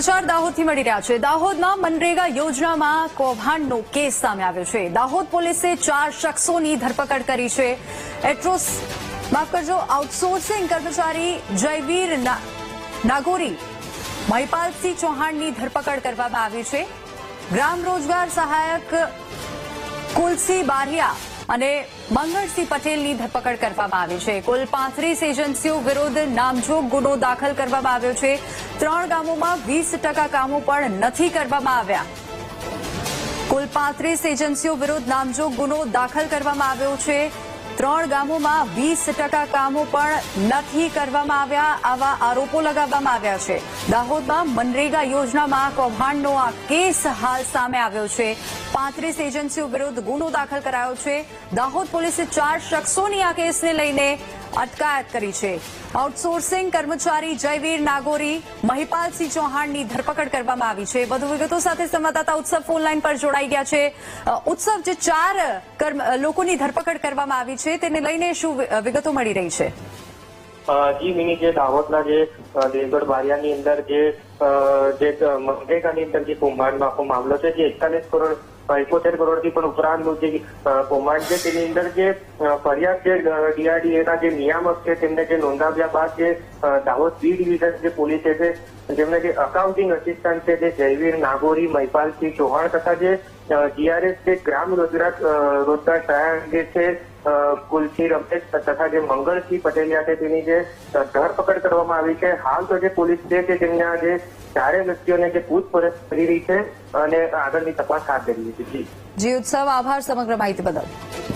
સમાચાર દાહોદથી મળી રહ્યા છે. દાહોદમાં મનરેગા યોજનામાં કૌભાંડનો કેસ સામે આવ્યો છે. દાહોદ પોલીસે ચાર શખ્સોની ધરપકડ કરી છે. એટ્રોસ, માફ કરજો, આઉટસોર્સિંગ કર્મચારી જયવીર નાગોરી, મહિપાલસિંહ ચૌહાણની ધરપકડ કરવામાં આવી છે. ગ્રામ રોજગાર સહાયક કુલસી બારિયા અને મંગળસિંહ પટેલની ધરપકડ કરવામાં આવી છે. કુલ પાંત્રીસ એજન્સીઓ વિરુદ્ધ નામજોગ ગુનો દાખલ કરવામાં આવ્યો છે. ત્રણ ગામોમાં વીસ કામો પણ નથી કરવામાં આવ્યા. કુલ પાંત્રીસ એજન્સીઓ વિરુદ્ધ નામજોગ ગુનો દાખલ કરવામાં આવ્યો છે. ત્રણ ગામોમાં વીસ ટકા કામો પણ નથી કરવામાં આવ્યા, આવા આરોપો લગાવવામાં આવ્યા છે. દાહોદમાં મનરેગા યોજનામાં કૌભાંડનો આ કેસ હાલ સામે આવ્યો છે. પાંત્રીસ એજન્સીઓ વિરુદ્ધ ગુનો દાખલ કરાયો છે. દાહોદ પોલીસે ચાર શખ્સોની આ કેસને લઈને અટકાયત કરી છે. આઉટસોર્સિંગ કર્મચારી જયવીર નાગોરી, મહિપાલસિંહ ચૌહાણની ધરપકડ કરવામાં આવી છે. વધુ વિગતો સાથે સંવાદદાતા ઉત્સવ ફોન લાઈન પર જોડાઈ ગયા છે. ઉત્સવ જે ચાર લોકોની ધરપકડ કરવામાં આવી છે, તેને લઈને શું વિગતો મળી રહી છે? જી મિની, જે દાહોદના જે દેવગઢ બારિયાની અંદર જે જે મનરેગાની અંદર જે કૌભાંડમાં આખો મામલો છે, જે એકતાલીસ કરોડ એકોતેર કરોડથી પણ ઉપરાંતનું જે કૌભાંડ છે, તેની અંદર જે ફરિયાદ જે ડીઆરડીએના જે નિયામક છે, તેમને જે નોંધાવ્યા બાદ જે દાહોદ બી ડિવિઝન જે પોલીસે છે, જેમને જે અકાઉન્ટિંગ અસિસ્ટન્ટ છે, જે જયવીર નાગોરી, મહિપાલસિંહ ચૌહાણ તથા જે જીઆરએસ જે ગ્રામ રોજગાર રોજગાર સહાયક જે છે કુલસિંહ રમેશ તથા જે મંગળસિંહ પટેલિયા છે તેની જે ધરપકડ કરવામાં આવી છે. હાલ તો જે પોલીસ છે કે તેમના જે ચારે વ્યક્તિઓને જે પૂછપરછ કરી રહી છે અને આગળની તપાસ હાથ ધરી છે. જી, ઉત્સવ, આભાર, સમગ્ર માહિતી બદલ.